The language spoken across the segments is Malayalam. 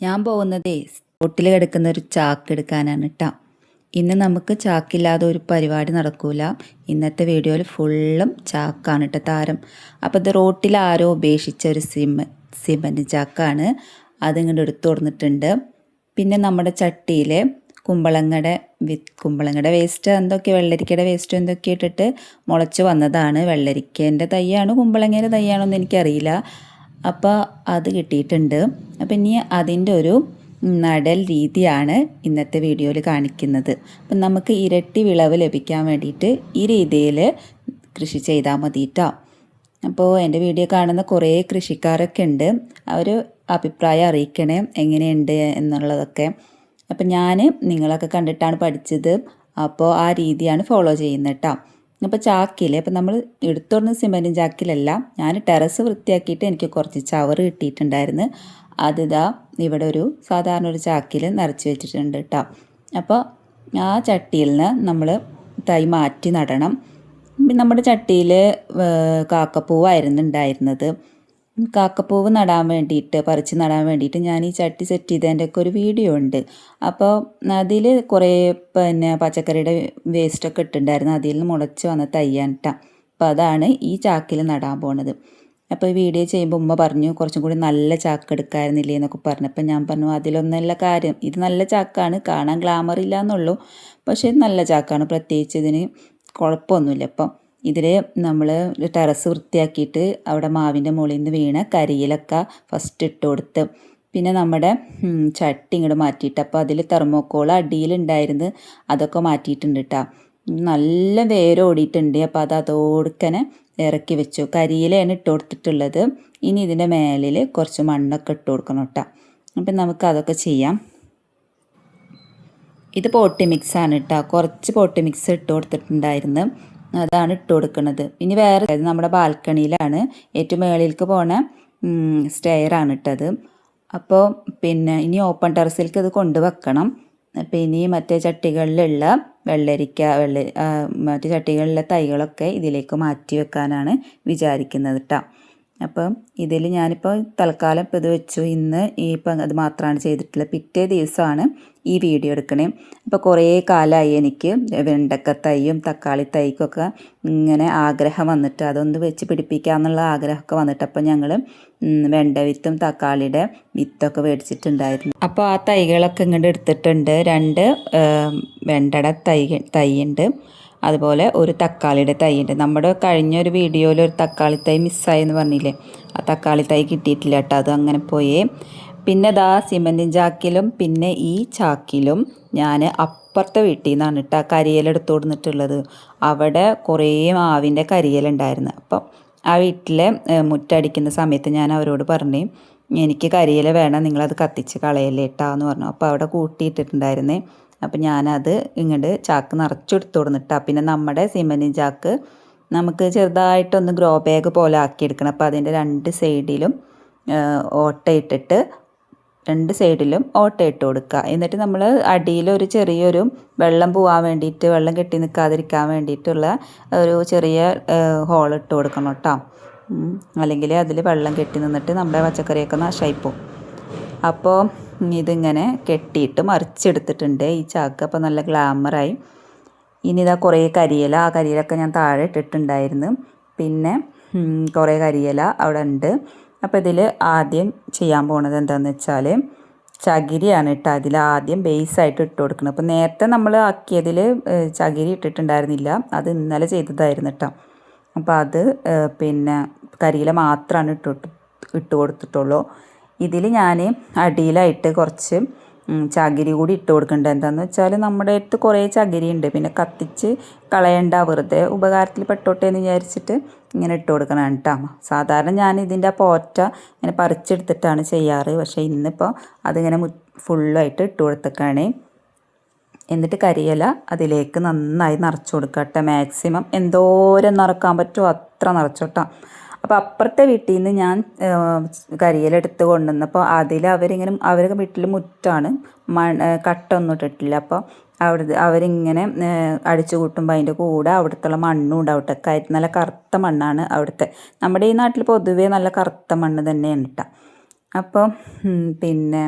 ഞാൻ പോകുന്നതേ സ്പോട്ടിൽ കിടക്കുന്ന ഒരു ചാക്ക് എടുക്കാനാണ് കേട്ടോ ഇന്ന് നമുക്ക് ചാക്കില്ലാതെ ഒരു പരിപാടി നടക്കൂല. ഇന്നത്തെ വീഡിയോയിൽ ഫുള്ളും ചാക്കാണ് കേട്ടോ താരം. അപ്പോൾ ഇത് റോട്ടിൽ ആരോ ഉപേക്ഷിച്ച ഒരു സിമ സിമന്റ് ചാക്കാണ്. അതിങ്ങോട്ട് എടുത്തു കൊടുത്തിട്ടുണ്ട് പിന്നെ നമ്മുടെ ചട്ടിയിൽ കുമ്പളങ്ങയുടെ വി കുമ്പളങ്ങയുടെ വേസ്റ്റ് എന്തൊക്കെ വെള്ളരിക്കയുടെ വേസ്റ്റ് എന്തൊക്കെ ഇട്ടിട്ട് മുളച്ച് വന്നതാണ്. വെള്ളരിക്കേന്റെ തയ്യാണോ കുമ്പളങ്ങേന്റെ തൈയാണോ എന്ന് എനിക്കറിയില്ല. അപ്പോൾ അത് കിട്ടിയിട്ടുണ്ട്. അപ്പം ഇനി അതിന്റെ ഒരു നടൽ രീതിയാണ് ഇന്നത്തെ വീഡിയോയിൽ കാണിക്കുന്നത്. അപ്പം നമുക്ക് ഇരട്ടി വിളവ് ലഭിക്കാൻ വേണ്ടിയിട്ട് ഈ രീതിയിൽ കൃഷി ചെയ്താൽ മതി അപ്പോൾ എന്റെ വീഡിയോ കാണുന്ന കുറേ കൃഷിക്കാരൊക്കെ ഉണ്ട്. അവർ അഭിപ്രായം അറിയിക്കണേ എങ്ങനെയുണ്ട് എന്നുള്ളതൊക്കെ. അപ്പം ഞാൻ നിങ്ങളൊക്കെ കണ്ടിട്ടാണ് പഠിച്ചത്. അപ്പോൾ ആ രീതിയാണ് ഫോളോ ചെയ്യുന്നത് കേട്ടോ. അപ്പോൾ ചാക്കിൽ അപ്പോൾ നമ്മൾ എടുത്തോടുന്ന സിമെന്റും ചാക്കിലല്ല ഞാൻ ടെറസ് വൃത്തിയാക്കിയിട്ട് എനിക്ക് കുറച്ച് ചവറ് കിട്ടിയിട്ടുണ്ടായിരുന്നു. അതിതാ ഇവിടെ ഒരു സാധാരണ ഒരു ചാക്കിൽ നിറച്ച് വെച്ചിട്ടുണ്ട് കേട്ടോ അപ്പോൾ ആ ചട്ടിയിൽ നിന്ന് നമ്മൾ തൈ മാറ്റി നടണം. നമ്മുടെ ചട്ടിയിൽ കാക്കപ്പൂവായിരുന്നു ഉണ്ടായിരുന്നത്. കാക്കപ്പൂവ് നടാൻ വേണ്ടിയിട്ട് പറിച്ച് നടാൻ വേണ്ടിയിട്ട് ഞാൻ ഈ ചട്ടി സെറ്റ് ചെയ്തതിന്റെ ഒക്കെ ഒരു വീഡിയോ ഉണ്ട്. അപ്പോൾ അതിൽ കുറേ പിന്നെ പച്ചക്കറിയുടെ വേസ്റ്റൊക്കെ ഇട്ടിട്ടുണ്ടായിരുന്നു. അതിൽ നിന്ന് മുളച്ച് വന്ന തയ്യാനിട്ട അപ്പോൾ അതാണ് ഈ ചാക്കിൽ നടാൻ പോണത്. അപ്പോൾ ഈ വീഡിയോ ചെയ്യുമ്പോൾ ഉമ്മ പറഞ്ഞു കുറച്ചും കൂടി നല്ല ചാക്ക് എടുക്കായിരുന്നില്ലേ എന്നൊക്കെ പറഞ്ഞു. അപ്പം ഞാൻ പറഞ്ഞു അതിലൊന്നല്ല കാര്യം. ഇത് നല്ല ചാക്കാണ്. കാണാൻ ഗ്ലാമർ ഇല്ല എന്നുള്ളൂ പക്ഷേ ഇത് നല്ല ചാക്കാണ്. പ്രത്യേകിച്ച് ഇതിന് കുഴപ്പമൊന്നുമില്ല. അപ്പം ഇതിൽ നമ്മൾ ടെറസ് വൃത്തിയാക്കിയിട്ട് അവിടെ മാവിന്റെ മുകളിൽ നിന്ന് വീണ കരിയിലൊക്കെ ഫസ്റ്റ് ഇട്ട് കൊടുത്ത്. പിന്നെ നമ്മുടെ ചട്ടി ഇങ്ങോട്ട് മാറ്റിയിട്ട്. അപ്പോൾ അതിൽ തെർമോക്കോൾ അടിയിലുണ്ടായിരുന്നു അതൊക്കെ മാറ്റിയിട്ടുണ്ട് കേട്ടോ നല്ല വേരോടിയിട്ടുണ്ട് അപ്പോൾ അത് അതോടുക്കനെ ഇറക്കി വെച്ചു. കരിയിലാണ് ഇട്ട് കൊടുത്തിട്ടുള്ളത്. ഇനി ഇതിന്റെ മേലിൽ കുറച്ച് മണ്ണൊക്കെ ഇട്ട് കൊടുക്കണം കേട്ടോ അപ്പം നമുക്ക് അതൊക്കെ ചെയ്യാം. ഇത് പോട്ടി മിക്സാണ് കേട്ടോ കുറച്ച് പോട്ടി മിക്സ് ഇട്ട് കൊടുത്തിട്ടുണ്ടായിരുന്നു. അതാണ് ഇട്ട് കൊടുക്കുന്നത് ഇനി വേറെ നമ്മുടെ ബാൽക്കണിയിലാണ്. ഏറ്റവും മേളിലേക്ക് പോണ സ്റ്റെയറാണ് ഇട്ടത്. അപ്പോൾ പിന്നെ ഇനി ഓപ്പൺ ടെറസിലേക്ക് ഇത് കൊണ്ടുവെക്കണം. അപ്പോൾ ഇനി മറ്റേ ചട്ടികളിലുള്ള വെള്ളരിക്ക വെള്ള മറ്റു ചട്ടികളിലെ തൈകളൊക്കെ ഇതിലേക്ക് മാറ്റി വെക്കാനാണ് വിചാരിക്കുന്നത് കേട്ടോ അപ്പം ഇതിൽ ഞാനിപ്പോൾ തൽക്കാലം ഇപ്പോൾ ഇത് വെച്ചു. ഇന്ന് ഈ ഇപ്പം അത് മാത്രമാണ് ചെയ്തിട്ടുള്ളത്. പിറ്റേ ദിവസമാണ് ഈ വീഡിയോ എടുക്കണേ. അപ്പോൾ കുറേ കാലമായി എനിക്ക് വെണ്ടക്ക തൈയും തക്കാളി തൈക്കൊക്കെ ഇങ്ങനെ ആഗ്രഹം വന്നിട്ട് അതൊന്ന് വെച്ച് പിടിപ്പിക്കാമെന്നുള്ള ആഗ്രഹമൊക്കെ വന്നിട്ട് അപ്പോൾ ഞങ്ങൾ വെണ്ട വിത്തും തക്കാളിയുടെ വിത്തൊക്കെ മേടിച്ചിട്ടുണ്ടായിരുന്നു. അപ്പോൾ ആ തൈകളൊക്കെ ഇങ്ങോട്ട് എടുത്തിട്ടുണ്ട്. രണ്ട് വെണ്ടട തൈ തൈയുണ്ട് അതുപോലെ ഒരു തക്കാളിയുടെ തൈയുണ്ട് നമ്മുടെ കഴിഞ്ഞ ഒരു വീഡിയോയിൽ ഒരു തക്കാളി തൈ മിസ്സായെന്ന് പറഞ്ഞില്ലേ? ആ തക്കാളി തൈ കിട്ടിയിട്ടില്ല കേട്ടോ. അത് അങ്ങനെ പോയേ. പിന്നെ ദാ സിമന്റിൻ ചാക്കിലും പിന്നെ ഈ ചാക്കിലും ഞാൻ അപ്പുറത്തെ വീട്ടിൽ നിന്നാണ് കേട്ടോ കരിയിലെടുത്ത് കൊടുത്തിട്ടുള്ളത്. അവിടെ കുറേ മാവിന്റെ കരിയിലുണ്ടായിരുന്നു അപ്പം ആ വീട്ടിലെ മുറ്റടിക്കുന്ന സമയത്ത് ഞാൻ അവരോട് പറഞ്ഞു എനിക്ക് കരിയില വേണം നിങ്ങളത് കത്തിച്ച് കളയല്ലേ കേട്ടോ എന്ന് പറഞ്ഞു. അപ്പോൾ അവിടെ കൂട്ടിയിട്ടിട്ടുണ്ടായിരുന്നേ. അപ്പം ഞാനത് ഇങ്ങോട്ട് ചാക്ക് നിറച്ചെടുത്ത് കൊടുന്നിട്ടാ പിന്നെ നമ്മുടെ സിമന്റിൻ ചാക്ക് നമുക്ക് ചെറുതായിട്ടൊന്ന് ഗ്രോ ബാഗ് പോലെ ആക്കിയെടുക്കണം അപ്പോൾ അതിന്റെ രണ്ട് സൈഡിലും ഓട്ടയിട്ടിട്ട് രണ്ട് സൈഡിലും ഓട്ട ഇട്ട് കൊടുക്കുക എന്നിട്ട് നമ്മൾ അടിയിലൊരു ചെറിയൊരു വെള്ളം പോകാൻ വേണ്ടിയിട്ട് വെള്ളം കെട്ടി നിൽക്കാതിരിക്കാൻ വേണ്ടിയിട്ടുള്ള ഒരു ചെറിയ ഹോൾ ഇട്ട് കൊടുക്കണം കേട്ടോ അല്ലെങ്കിൽ അതിൽ വെള്ളം കെട്ടി നിന്നിട്ട് നമ്മുടെ പച്ചക്കറിയൊക്കെ നാശമായി പോകും അപ്പോൾ ഇതിങ്ങനെ കെട്ടിയിട്ട് മറിച്ചെടുത്തിട്ടുണ്ട്. ഈ ചാക്ക് അപ്പോൾ നല്ല ഗ്ലാമറായി. ഇനി ഇതാ കുറേ കരിയില. ആ കരിയിലൊക്കെ ഞാൻ താഴെ ഇട്ടിട്ടുണ്ടായിരുന്നു. പിന്നെ കുറേ കരിയില അവിടെ ഉണ്ട് അപ്പോൾ ഇതിൽ ആദ്യം ചെയ്യാൻ പോണത് എന്താണെന്ന് വെച്ചാൽ ചകിരിയാണ് ഇട്ട്. അതിൽ ആദ്യം ബേസായിട്ട് ഇട്ട് കൊടുക്കണം. അപ്പോൾ നേരത്തെ നമ്മൾ ആക്കിയതിൽ ചകിരി ഇട്ടിട്ടുണ്ടായിരുന്നില്ല. അത് ഇന്നലെ ചെയ്തതായിരുന്നു കേട്ടോ അപ്പോൾ അത് പിന്നെ കരിയില മാത്രമാണ് ഇട്ട് ഇട്ട് കൊടുത്തിട്ടുള്ളൂ. ഇതിൽ ഞാൻ അടിയിലായിട്ട് കുറച്ച് ചകിരി കൂടി ഇട്ട് കൊടുക്കേണ്ടത് എന്താണെന്ന് വെച്ചാൽ നമ്മുടെ അടുത്ത് കുറേ ചകിരി ഉണ്ട്. പിന്നെ കത്തിച്ച് കളയണ്ട വെറുതെ ഉപകാരത്തിൽ പെട്ടോട്ടെ എന്ന് വിചാരിച്ചിട്ട് ഇങ്ങനെ ഇട്ട് കൊടുക്കണം കേട്ടോ സാധാരണ ഞാൻ ഇതിന്റെ പോറ്റ ഇങ്ങനെ പറിച്ചെടുത്തിട്ടാണ് ചെയ്യാറ്. പക്ഷേ ഇന്നിപ്പോൾ അതിങ്ങനെ ഫുള്ളായിട്ട് ഇട്ട് കൊടുത്തേക്കാണ്. എന്നിട്ട് കരിയില അതിലേക്ക് നന്നായി നിറച്ചു കൊടുക്കുക കേട്ടോ മാക്സിമം എന്തോരം നിറക്കാൻ പറ്റുമോ അത്ര നിറച്ചോട്ടോ. അപ്പോൾ അപ്പുറത്തെ വീട്ടിൽ നിന്ന് ഞാൻ കരിയിലെടുത്ത് കൊണ്ടുവന്നപ്പോൾ അതിൽ അവരിങ്ങനെ അവരുടെ വീട്ടിൽ മുറ്റാണ്. മൺ കട്ടൊന്നും ഇട്ടിട്ടില്ല. അപ്പോൾ അവിടെ അവരിങ്ങനെ അടിച്ചു കൂട്ടുമ്പോൾ അതിന്റെ കൂടെ അവിടുത്തെ മണ്ണും ഉണ്ടാവട്ടെ കരി നല്ല കറുത്ത മണ്ണാണ് അവിടുത്തെ. നമ്മുടെ ഈ നാട്ടിൽ പൊതുവേ നല്ല കറുത്ത മണ്ണ് തന്നെയാണ് കേട്ടോ അപ്പോൾ പിന്നെ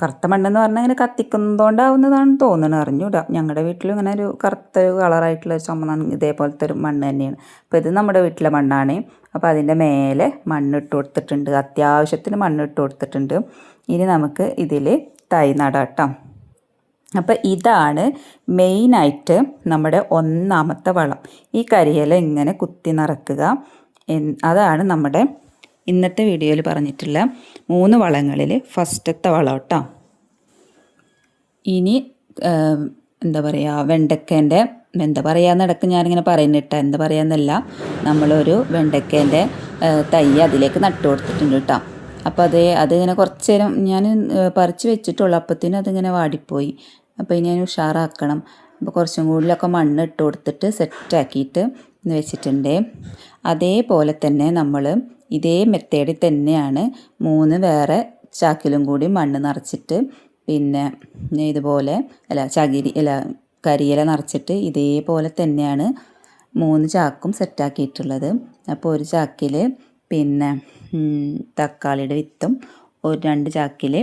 കറുത്ത മണ്ണെന്ന് പറഞ്ഞാൽ ഇങ്ങനെ കത്തിക്കുന്നതുകൊണ്ടാവുന്നതാണെന്ന് തോന്നുന്നു അറിഞ്ഞൂടാ. ഞങ്ങളുടെ വീട്ടിലും ഇങ്ങനെ ഒരു കറുത്ത കളറായിട്ടുള്ള ചുമന്ന ഇതേപോലത്തെ ഒരു മണ്ണ് തന്നെയാണ്. അപ്പോൾ ഇത് നമ്മുടെ വീട്ടിലെ മണ്ണാണ്. അപ്പോൾ അതിന്റെ മേലെ മണ്ണിട്ട് കൊടുത്തിട്ടുണ്ട്. അത്യാവശ്യത്തിന് മണ്ണിട്ട് കൊടുത്തിട്ടുണ്ട്. ഇനി നമുക്ക് ഇതിൽ തൈ നടാം അപ്പോൾ ഇതാണ് മെയിനായിട്ട് നമ്മുടെ ഒന്നാമത്തെ വളം. ഈ കരിയില ഇങ്ങനെ കുത്തി നിറക്കുക. അതാണ് നമ്മുടെ ഇന്നത്തെ വീഡിയോയിൽ പറഞ്ഞിട്ടുള്ള മൂന്ന് വളങ്ങളിൽ ഫസ്റ്റത്തെ വളം കേട്ടോ. ഇനി എന്താ പറയുക വെണ്ടക്കേന്റെ എന്താ പറയുക നടക്ക് ഞാനിങ്ങനെ പറയുന്നിട്ട എന്താ പറയുന്നല്ല നമ്മളൊരു വെണ്ടക്കേന്റെ തൈ അതിലേക്ക് നട്ടു കൊടുത്തിട്ടുണ്ട് കേട്ടോ. അപ്പോൾ അത് അതിങ്ങനെ കുറച്ച് നേരം ഞാൻ പറിച്ച് വെച്ചിട്ടുള്ളൂ. അപ്പത്തേനും അതിങ്ങനെ വാടിപ്പോയി. അപ്പോൾ ഇനി ഞാൻ ഉഷാറാക്കണം. അപ്പോൾ കുറച്ചും കൂടുതലൊക്കെ മണ്ണ് ഇട്ട് കൊടുത്തിട്ട് സെറ്റാക്കിയിട്ട് വെച്ചിട്ടുണ്ട്. അതേപോലെ തന്നെ നമ്മൾ ഇതേ മെത്തേഡിൽ തന്നെയാണ്. മൂന്ന് വേറെ ചാക്കിലും കൂടി മണ്ണ് നിറച്ചിട്ട് പിന്നെ ഇതുപോലെ അല്ല ചകിരി അല്ല കരിയില നിറച്ചിട്ട് ഇതേപോലെ തന്നെയാണ് മൂന്ന് ചാക്കും സെറ്റാക്കിയിട്ടുള്ളത് അപ്പോൾ ഒരു ചാക്കിൽ പിന്നെ തക്കാളിയുടെ വിത്തും ഒരു രണ്ട് ചാക്കിൽ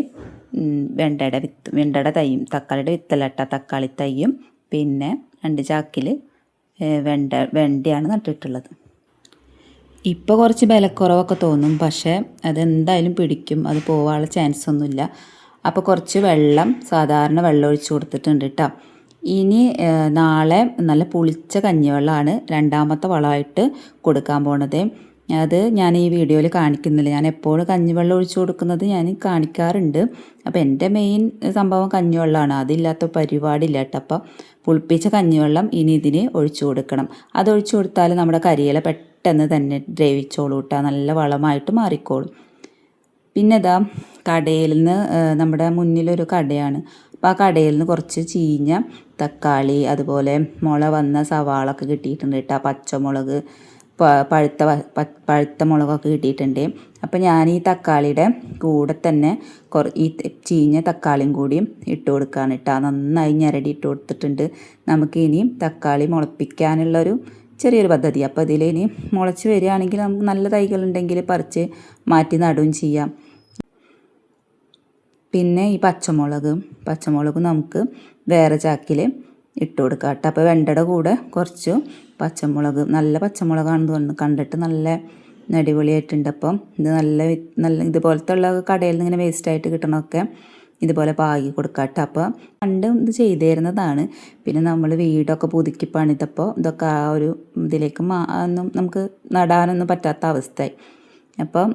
വെണ്ടയുടെ വിത്ത് വെണ്ടയുടെ തൈയും തക്കാളിയുടെ വിത്തല്ല കേട്ടോ തക്കാളി തൈയും പിന്നെ രണ്ട് ചാക്കിൽ വെണ്ട വെണ്ടയാണ് നട്ടിട്ടുള്ളത്. ഇപ്പോൾ കുറച്ച് വിലക്കുറവൊക്കെ തോന്നും. പക്ഷേ അതെന്തായാലും പിടിക്കും. അത് പോകാനുള്ള ചാൻസ് ഒന്നുമില്ല. അപ്പോൾ കുറച്ച് വെള്ളം സാധാരണ വെള്ളം ഒഴിച്ചു കൊടുത്തിട്ടുണ്ട് കേട്ടോ ഇനി നാളെ നല്ല പുളിച്ച കഞ്ഞിവെള്ളമാണ് രണ്ടാമത്തെ വളമായിട്ട് കൊടുക്കാൻ പോണത്. അത് ഞാൻ ഈ വീഡിയോയിൽ കാണിക്കുന്നില്ല. ഞാൻ എപ്പോഴും കഞ്ഞിവെള്ളം ഒഴിച്ചു കൊടുക്കുന്നത് ഞാൻ കാണിക്കാറുണ്ട്. അപ്പോൾ എന്റെ മെയിൻ സംഭവം കഞ്ഞിവെള്ളമാണ്. അതില്ലാത്ത പരിപാടിയില്ല കേട്ടോ. അപ്പോൾ പുളിപ്പിച്ച കഞ്ഞിവെള്ളം ഇനി ഇതിന് ഒഴിച്ചു കൊടുക്കണം. അത് ഒഴിച്ചു കൊടുത്താൽ നമ്മുടെ കരിയില പെട്ടെന്ന് തന്നെ ദ്രവിച്ചോളൂ കേട്ടോ. നല്ല വളമായിട്ട് മാറിക്കോളും. പിന്നെ ഇതാ കടയിൽ നിന്ന് നമ്മുടെ മുന്നിലൊരു കടയാണ്. അപ്പോൾ ആ കടയിൽ നിന്ന് കുറച്ച് ചീഞ്ഞ തക്കാളി അതുപോലെ മുള വന്ന സവാളൊക്കെ കിട്ടിയിട്ടുണ്ട് കേട്ടോ. പച്ചമുളക് പഴുത്ത പഴുത്ത മുളകൊക്കെ കിട്ടിയിട്ടുണ്ട്. അപ്പോൾ ഞാൻ ഈ തക്കാളിയുടെ കൂടെ തന്നെ കുറ ഈ ചീഞ്ഞ തക്കാളിയും കൂടി ഇട്ട് കൊടുക്കുകയാണ് കേട്ടോ നന്നായി ഞരടി ഇട്ട് കൊടുത്തിട്ടുണ്ട്. നമുക്ക് ഇനിയും തക്കാളി മുളപ്പിക്കാനുള്ളൊരു ചെറിയൊരു പദ്ധതി. അപ്പോൾ ഇതിൽ ഇനി മുളച്ച് വരികയാണെങ്കിൽ നമുക്ക് നല്ല തൈകളുണ്ടെങ്കിൽ പറിച്ച് മാറ്റി നടുകയും ചെയ്യാം. പിന്നെ ഈ പച്ചമുളക് പച്ചമുളക് നമുക്ക് വേറെ ചാക്കിൽ ഇട്ട് കൊടുക്കാം കേട്ടോ അപ്പോൾ വെണ്ടയുടെ കൂടെ കുറച്ച് പച്ചമുളക് നല്ല പച്ചമുളകാണെന്ന് കണ്ടിട്ട് നല്ല അടിപൊളിയായിട്ടുണ്ട്. അപ്പം ഇത് നല്ല നല്ല ഇതുപോലത്തെ ഉള്ള കടയിൽ നിന്ന് ഇങ്ങനെ വേസ്റ്റായിട്ട് കിട്ടണമൊക്കെ ഇതുപോലെ പാകി കൊടുക്കാട്ടോ അപ്പോൾ പണ്ട് ഇത് ചെയ്തിരുന്നതാണ്. പിന്നെ നമ്മൾ വീടൊക്കെ പുതുക്കി പണിതപ്പോൾ ഇതൊക്കെ ആ ഒരു ഇതിലേക്ക് മാ ഒന്നും നമുക്ക് നടാനൊന്നും പറ്റാത്ത അവസ്ഥയായി. അപ്പം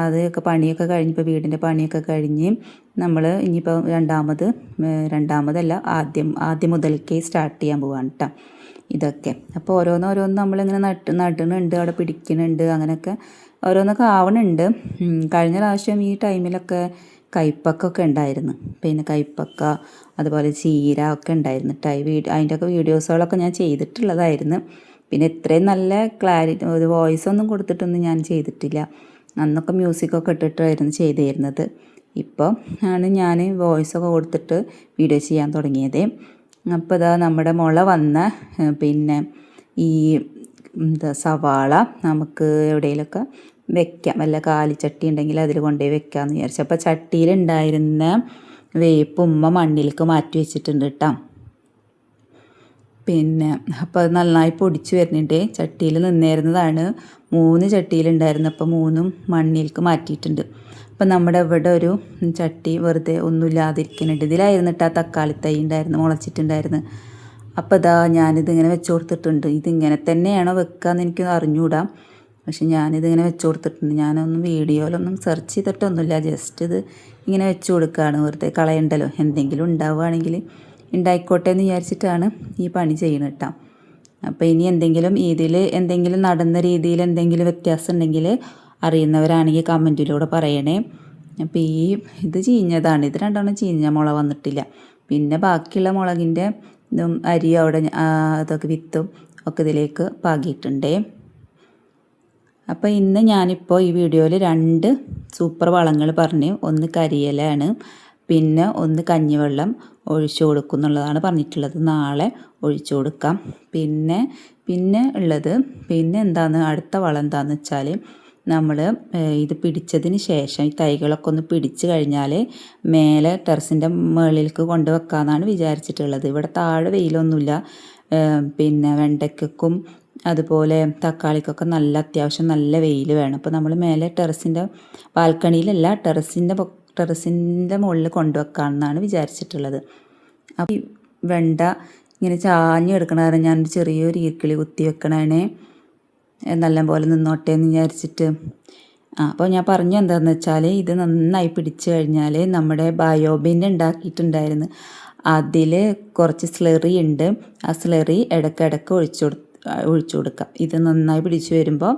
അതൊക്കെ പണിയൊക്കെ കഴിഞ്ഞിപ്പോൾ വീടിന്റെ പണിയൊക്കെ കഴിഞ്ഞ് നമ്മൾ ഇനിയിപ്പോൾ രണ്ടാമത് രണ്ടാമതല്ല ആദ്യം ആദ്യം മുതൽക്കേ സ്റ്റാർട്ട് ചെയ്യാൻ പോവാണ് കേട്ടോ ഇതൊക്കെ. അപ്പോൾ ഓരോന്ന് ഓരോന്ന് നമ്മളിങ്ങനെ നട്ട് നടുന്നുണ്ട് അവിടെ പിടിക്കുന്നുണ്ട് അങ്ങനെയൊക്കെ ഓരോന്നൊക്കെ ആവണുണ്ട്. കഴിഞ്ഞ പ്രാവശ്യം ഈ ടൈമിലൊക്കെ കൈപ്പക്കൊക്കെ ഉണ്ടായിരുന്നു പിന്നെ കൈപ്പക്ക അതുപോലെ ചീര ഒക്കെ ഉണ്ടായിരുന്നു ടൈ വീഡിയോ അതിന്റെയൊക്കെ വീഡിയോസുകളൊക്കെ ഞാൻ ചെയ്തിട്ടുള്ളതായിരുന്നു. പിന്നെ ഇത്രയും നല്ല ക്ലാരിറ്റി ഒരു വോയിസ് ഒന്നും കൊടുത്തിട്ടൊന്നും ഞാൻ ചെയ്തിട്ടില്ല. അന്നൊക്കെ മ്യൂസിക്കൊക്കെ ഇട്ടിട്ടായിരുന്നു ചെയ്തിരുന്നത്. ഇപ്പോൾ ആണ് ഞാൻ വോയിസൊക്കെ കൊടുത്തിട്ട് വീഡിയോ ചെയ്യാൻ തുടങ്ങിയത്. അപ്പോൾ ഇതാ നമ്മുടെ മുള വന്ന പിന്നെ ഈ എന്താ സവാള നമുക്ക് എവിടെയെങ്കിലുമൊക്കെ വെക്കാം. വല്ല കാലിച്ചട്ടി ഉണ്ടെങ്കിൽ അതിൽ കൊണ്ടുപോയി വെക്കാമെന്ന് വിചാരിച്ചു. അപ്പോൾ ചട്ടിയിലുണ്ടായിരുന്ന വേപ്പ് ഉമ്മ മണ്ണിലേക്ക് മാറ്റി വെച്ചിട്ടുണ്ട് കേട്ടോ പിന്നെ അപ്പോൾ അത് നന്നായി പൊടിച്ച് വരുന്നുണ്ട്. ചട്ടിയിൽ നിന്നേരുന്നതാണ്. മൂന്ന് ചട്ടിയിലുണ്ടായിരുന്നു. അപ്പോൾ മൂന്നും മണ്ണിലേക്ക് മാറ്റിയിട്ടുണ്ട്. അപ്പം നമ്മുടെ ഇവിടെ ഒരു ചട്ടി വെറുതെ ഒന്നുമില്ലാതിരിക്കുന്നുണ്ട്. ഇതിലായിരുന്നിട്ട് ആ തക്കാളി തൈ ഉണ്ടായിരുന്നു മുളച്ചിട്ടുണ്ടായിരുന്നു. അപ്പോൾ ഇതാ ഞാനിതിങ്ങനെ വെച്ച് കൊടുത്തിട്ടുണ്ട്. ഇതിങ്ങനെ തന്നെയാണോ വെക്കുകയെന്ന് എനിക്ക് അറിഞ്ഞുകൂടാ പക്ഷെ ഞാനിതിങ്ങനെ വെച്ച് കൊടുത്തിട്ടുണ്ട്. ഞാനൊന്നും വീഡിയോയിലൊന്നും സെർച്ച് ചെയ്തിട്ടൊന്നുമില്ല. ജസ്റ്റ് ഇത് ഇങ്ങനെ വെച്ച് കൊടുക്കുകയാണ്. വെറുതെ കളയണ്ടല്ലോ. എന്തെങ്കിലും ഉണ്ടാവുകയാണെങ്കിൽ. ഉണ്ടായിക്കോട്ടെ എന്ന് വിചാരിച്ചിട്ടാണ് ഈ പണി ചെയ്യുന്നത് കേട്ടോ അപ്പോൾ ഇനി എന്തെങ്കിലും ഇതിൽ എന്തെങ്കിലും നടന്ന രീതിയിൽ എന്തെങ്കിലും വ്യത്യാസം ഉണ്ടെങ്കിൽ അറിയുന്നവരാണെങ്കിൽ കമന്റിലൂടെ പറയണേ. അപ്പോൾ ഈ ഇത് ചീഞ്ഞതാണ്. ഇത് രണ്ടെണ്ണം ചീഞ്ഞ മുള വന്നിട്ടില്ല. പിന്നെ ബാക്കിയുള്ള മുളകിന്റെ ഇതും അരി അവിടെ അതൊക്കെ വിത്തും ഒക്കെ ഇതിലേക്ക് പാകിയിട്ടുണ്ടേ. അപ്പോൾ ഇന്ന് ഞാനിപ്പോൾ ഈ വീഡിയോയിൽ രണ്ട് സൂപ്പർ വളങ്ങൾ പറഞ്ഞു ഒന്ന് കരിയിലാണ് പിന്നെ ഒന്ന് കഞ്ഞിവെള്ളം ഒഴിച്ചു കൊടുക്കും എന്നുള്ളതാണ് പറഞ്ഞിട്ടുള്ളത്. നാളെ ഒഴിച്ചു കൊടുക്കാം. പിന്നെ പിന്നെ ഉള്ളത് പിന്നെ എന്താണ് അടുത്ത വളം എന്താണെന്ന് വെച്ചാൽ നമ്മൾ ഇത് പിടിച്ചതിന് ശേഷം ഈ തൈകളൊക്കെ ഒന്ന് പിടിച്ചു കഴിഞ്ഞാൽ മേലെ ടെറസിന്റെ മുകളിലേക്ക് കൊണ്ടുവെക്കാമെന്നാണ് വിചാരിച്ചിട്ടുള്ളത്. ഇവിടെ താഴെ വെയിലൊന്നുമില്ല. പിന്നെ വെണ്ടയ്ക്കും അതുപോലെ തക്കാളിക്കൊക്കെ നല്ല അത്യാവശ്യം നല്ല വെയിൽ വേണം. അപ്പോൾ നമ്മൾ മേലെ ടെറസിന്റെ ബാൽക്കണിയിലല്ല ടെറസിന്റെ ടെറസിന്റെ മുകളിൽ കൊണ്ടുവെക്കാമെന്നാണ് വിചാരിച്ചിട്ടുള്ളത്. അപ്പോൾ ഈ വെണ്ട ഇങ്ങനെ ചാഞ്ഞ് കിടക്കണ കാരണം ഞാൻ ചെറിയൊരു ഈർക്കിളി കുത്തി വെക്കണേ നല്ല പോലെ നിന്നോട്ടെ എന്ന് വിചാരിച്ചിട്ട്. ആ അപ്പോൾ ഞാൻ പറഞ്ഞു എന്താണെന്ന് വെച്ചാൽ ഇത് നന്നായി പിടിച്ചു കഴിഞ്ഞാൽ നമ്മുടെ ബയോബിൻ ഉണ്ടാക്കിയിട്ടുണ്ടായിരുന്നു. അതിൽ കുറച്ച് സ്ലെറി ഉണ്ട്. ആ സ്ലെറി ഇടയ്ക്കിടയ്ക്ക് ഒഴിച്ചു കൊടു ഒഴിച്ചു കൊടുക്കാം. ഇത് നന്നായി പിടിച്ചു വരുമ്പോൾ